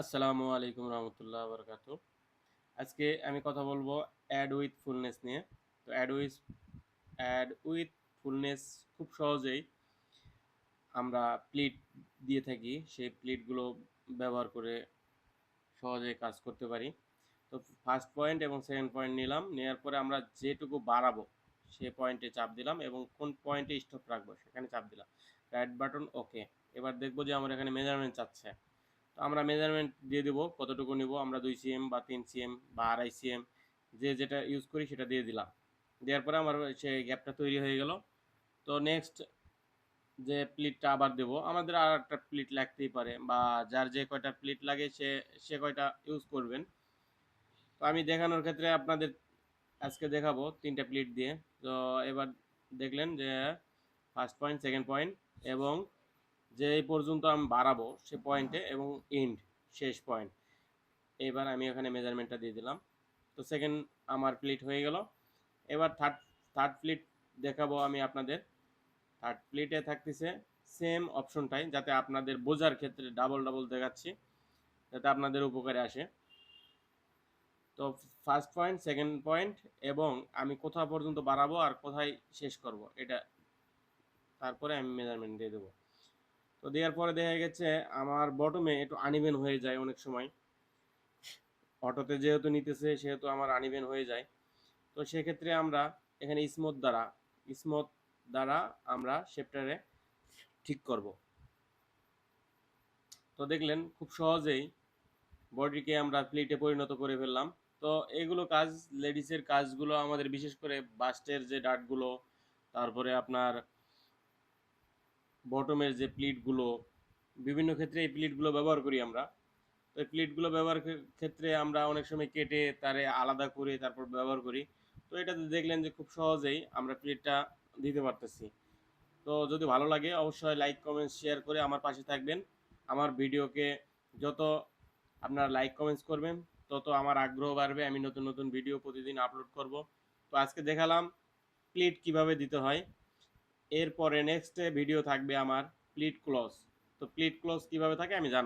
আসসালামু আলাইকুম রহমতুল্লাহ বরকাত আজকে আমি কথা বলব অ্যাড উইথ ফুলনেস নিয়ে। তো add with add with fullness খুব সহজেই আমরা প্লিট দিয়ে থাকি। সেই প্লিটগুলো ব্যবহার করে সহজে কাজ করতে পারি। তো ফার্স্ট পয়েন্ট এবং সেকেন্ড পয়েন্ট নিলাম। নেওয়ার পরে আমরা যেটুকু বাড়াবো, সে পয়েন্টে চাপ দিলাম এবং কোন পয়েন্টে স্টপ রাখব, সেখানে চাপ দিলাম। রাইট বাটন ওকে এবার দেখব যে আমার এখানে মেজারমেন্ট চাচ্ছে। আমরা মেজারমেন্ট দিয়ে দেবো, কতটুকু নিব, আমরা দুই সিএম বা তিন সিএম বা আড়াই সিএম যে যেটা ইউজ করি সেটা দিয়ে দিলাম। দেওয়ার পরে আমার সেই গ্যাপটা তৈরি হয়ে গেল। তো নেক্সট যে প্লিটটা আবার দেবো, আমাদের আর একটা প্লিট লাগতেই পারে বা যার যে কয়টা প্লিট লাগে সে সে কয়টা ইউজ করবেন। তো আমি দেখানোর ক্ষেত্রে আপনাদের আজকে দেখাবো তিনটা প্লিট দিয়ে। তো এবার দেখলেন যে ফার্স্ট পয়েন্ট সেকেন্ড পয়েন্ট এবং যে এই পর্যন্ত আমি বাড়াবো সে পয়েন্টে এবং এন্ড শেষ পয়েন্ট এবার আমি ওখানে মেজারমেন্টটা দিয়ে দিলাম। তো সেকেন্ড আমার প্লিট হয়ে গেল। এবার থার্ড থার্ড প্লিট দেখাবো আমি আপনাদের। থার্ড প্লিটে থাকতেছে সেম অপশনটাই যাতে আপনাদের বোঝার ক্ষেত্রে ডাবল ডাবল দেখাচ্ছি, যাতে আপনাদের উপকারে আসে। তো ফার্স্ট পয়েন্ট সেকেন্ড পয়েন্ট এবং আমি কোথা পর্যন্ত বাড়াবো আর কোথায় শেষ করব, এটা তারপরে আমি মেজারমেন্ট দিয়ে দেবো। তো দেওয়ার পরে দেখা গেছে আমার বটমে একটু আনিবেন হয়ে যায় অনেক সময়। অটোতে যেহেতু নিতেছে, সেহেতু আমার আনিবেন হয়ে যায়। তো সেক্ষেত্রে আমরা এখানে স্মুথ দ্বারা স্মুথ দ্বারা আমরা শেপটারে ঠিক করব। তো দেখলেন খুব সহজেই বডিকে আমরা প্লেটে পরিণত করে ফেললাম। তো এগুলো কাজ লেডিসের কাজগুলো আমাদের বিশেষ করে বাস্টের যে ডাটগুলো তারপরে আপনার বটমের যে প্লিটগুলো বিভিন্ন ক্ষেত্রে এই প্লিটগুলো ব্যবহার করি আমরা। তো এই প্লিটগুলো ব্যবহার ক্ষেত্রে আমরা অনেক সময় কেটে তারে আলাদা করে তারপর ব্যবহার করি। তো এটাতে দেখলেন যে খুব সহজেই আমরা প্লিটটা দিতে পারতেছি। তো যদি ভালো লাগে অবশ্যই লাইক কমেন্টস শেয়ার করে আমার পাশে থাকবেন। আমার ভিডিওকে যত আপনারা লাইক কমেন্টস করবেন, তত আমার আগ্রহ বাড়বে। আমি নতুন নতুন ভিডিও প্রতিদিন আপলোড করব। তো আজকে দেখালাম প্লিট কীভাবে দিতে হয়। এরপরে নেক্সট ভিডিও থাকবে আমার প্লিট ক্লস তো প্লিট ক্লস কীভাবে থাকে আমি জানাব